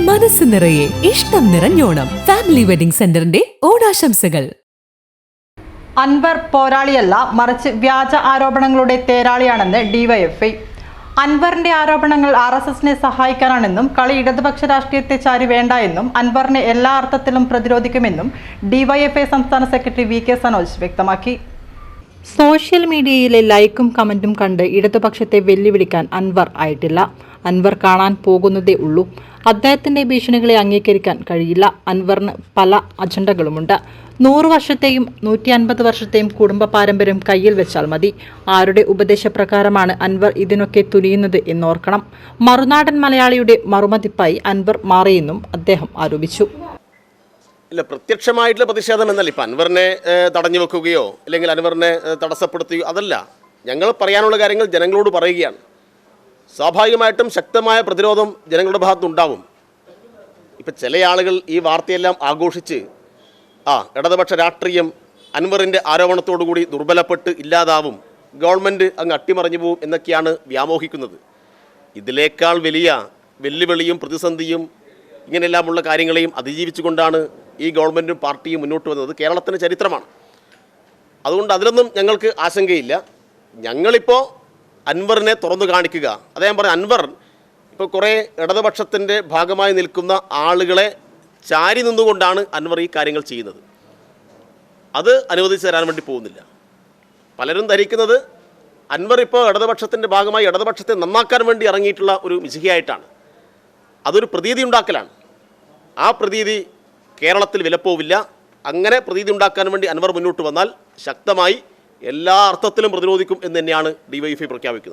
മനസ്സ് നിറയെ ഇഷ്ടം നിറഞ്ഞോണം. ഫാമിലി വെഡിംഗ് സെന്ററിന്റെ ഓണാശംസകൾ. അൻവർ പോരാളിയല്ല മറിച്ച് വ്യാജ ആരോപണങ്ങളുടെ തേരാളിയാണെന്ന് ഡിവൈഎഫ്ഐ അൻവറിന്റെ ആരോപണങ്ങൾ ആർ എസ് എസിനെ സഹായിക്കാനാണെന്നും കളി ഇടതുപക്ഷ രാഷ്ട്രീയത്തെ ചാരി വേണ്ട എന്നും അൻവറിനെ എല്ലാ അർത്ഥത്തിലും പ്രതിരോധിക്കുമെന്നും ഡിവൈഎഫ്ഐ സംസ്ഥാന സെക്രട്ടറി വി കെ സനോജ് വ്യക്തമാക്കി. സോഷ്യൽ മീഡിയയിലെ ലൈക്കും കമന്റും കണ്ട് ഇടതുപക്ഷത്തെ വെല്ലുവിളിക്കാൻ അൻവർ ആയിട്ടില്ല. അൻവർ കാണാൻ പോകുന്നതേ ഉള്ളൂ. അദ്ദേഹത്തിന്റെ ഭീഷണികളെ അംഗീകരിക്കാൻ കഴിയില്ല. അൻവറിന് പല അജണ്ടകളുമുണ്ട്. നൂറ് വർഷത്തെയും നൂറ്റി അൻപത് വർഷത്തെയും കുടുംബ പാരമ്പര്യം കയ്യിൽ വെച്ചാൽ മതി. ആരുടെ ഉപദേശപ്രകാരമാണ് അൻവർ ഇതിനൊക്കെ തുനിയുന്നത് എന്നോർക്കണം. മറുനാടൻ മലയാളിയുടെ മറുമതിപ്പായി അൻവർ മാറിയെന്നും അദ്ദേഹം ആരോപിച്ചു. ഇല്ല പ്രത്യക്ഷമായിട്ടുള്ള പ്രതിഷേധം എന്നല്ല. ഇപ്പം അൻവറിനെ തടഞ്ഞു വെക്കുകയോ അല്ലെങ്കിൽ അൻവറിനെ തടസ്സപ്പെടുത്തുകയോ അതല്ല. ഞങ്ങൾ പറയാനുള്ള കാര്യങ്ങൾ ജനങ്ങളോട് പറയുകയാണ്. സ്വാഭാവികമായിട്ടും ശക്തമായ പ്രതിരോധം ജനങ്ങളുടെ ഭാഗത്തുണ്ടാവും. ഇപ്പം ചില ആളുകൾ ഈ വാർത്തയെല്ലാം ആഘോഷിച്ച് ആ ഇടതുപക്ഷ രാഷ്ട്രീയം അൻവറിന്റെ ആരോപണത്തോടുകൂടി ദുർബലപ്പെട്ട് ഇല്ലാതാവും ഗവൺമെന്റ് അങ്ങ് അട്ടിമറിഞ്ഞു പോവും എന്നൊക്കെയാണ് വ്യാമോഹിക്കുന്നത്. ഇതിലേക്കാൾ വലിയ വെല്ലുവിളിയും പ്രതിസന്ധിയും ഇങ്ങനെയെല്ലാമുള്ള കാര്യങ്ങളെയും അതിജീവിച്ചുകൊണ്ടാണ് ഈ ഗവൺമെന്റും പാർട്ടിയും മുന്നോട്ട് വന്നത്. കേരളത്തിന്റെ ചരിത്രമാണ്. അതുകൊണ്ട് അതിലൊന്നും ഞങ്ങൾക്ക് ആശങ്കയില്ല. ഞങ്ങളിപ്പോൾ അൻവറിനെ തുറന്നു കാണിക്കുക. അദ്ദേഹം പറഞ്ഞു അൻവർ ഇപ്പോൾ കുറേ ഇടതുപക്ഷത്തിന്റെ ഭാഗമായി നിൽക്കുന്ന ആളുകളെ ചാരി നിന്നുകൊണ്ടാണ് അൻവർ ഈ കാര്യങ്ങൾ ചെയ്യുന്നത്. അത് അനുവദിച്ചു തരാൻ വേണ്ടി പോകുന്നില്ല. പലരും ധരിക്കുന്നത് അൻവർ ഇപ്പോൾ ഇടതുപക്ഷത്തിന്റെ ഭാഗമായി ഇടതുപക്ഷത്തെ നന്നാക്കാൻ വേണ്ടി ഇറങ്ങിയിട്ടുള്ള ഒരു മിശികയായിട്ടാണ് അതൊരു പ്രതീതി ഉണ്ടാക്കലാണ്. ആ പ്രതീതി കേരളത്തിൽ വിലപ്പോവില്ല. അങ്ങനെ പ്രതീതി ഉണ്ടാക്കാൻ വേണ്ടി അൻവർ മുന്നോട്ട് വന്നാൽ ശക്തമായി എല്ലാ അർത്ഥത്തിലും പ്രതിരോധിക്കും എന്ന് തന്നെയാണ് ഡിവൈഎഫ്ഐ പ്രഖ്യാപിക്കുന്നത്.